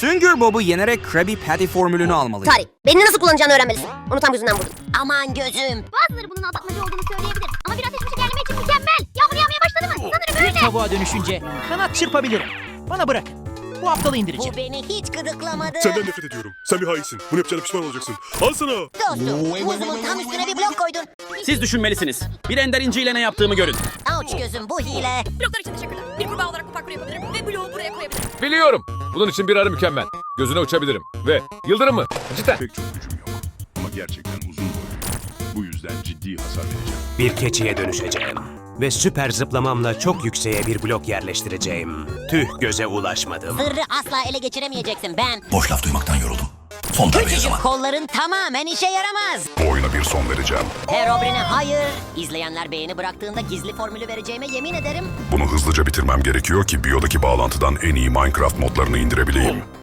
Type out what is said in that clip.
Süngür Bob'u yenerek Krabby Patty formülünü almalıyım. Tarih, beni nasıl kullanacağını öğrenmelisin. Onu tam gözünden vurdum. Aman gözüm. Bazıları bunun aldatmaca olduğunu söyleyebilir. Ama biraz hiçbir şekerleme için mükemmel. Yağmur yağmaya başladı mı? Sanırım öyle. Tavuğa dönüşünce kanat çırpabilirim. Bana bırakın. Bu aptalı indireceğim. Bu beni hiç gıdıklamadı. Senden nefret ediyorum. Sen bir hainsin. Bunu yapacağına pişman olacaksın. Al sana. Dostum, buzumun tam üstüne bir blok koydun. Siz düşünmelisiniz. Bir ender inciyle ne yaptığımı görün. Avuç gözüm bu hile. Bloklar için teşekkürler. Bir kurbağa olarak bu parkuru yapabilirim ve bloğu buraya koyabilirim. Biliyorum. Bunun için bir arı mükemmel. Gözüne uçabilirim. Ve yıldırım mı? Cidden. Pek çok gücüm yok. Ama gerçekten uzun boylu. Bu yüzden ciddi hasar vereceğim. Bir keçiye dönüşeceğim. Ve süper zıplamamla çok yükseğe bir blok yerleştireceğim. Tüh göze ulaşmadım. Sırrı asla ele geçiremeyeceksin ben. Boş laf duymaktan yoruldum. Son Küçücük zaman. kolların tamamen işe yaramaz. Bu oyuna bir son vereceğim. Herobrine hayır. İzleyenler beğeni bıraktığında gizli formülü vereceğime yemin ederim. Bunu hızlıca bitirmem gerekiyor ki biyodaki bağlantıdan en iyi Minecraft modlarını indirebileyim.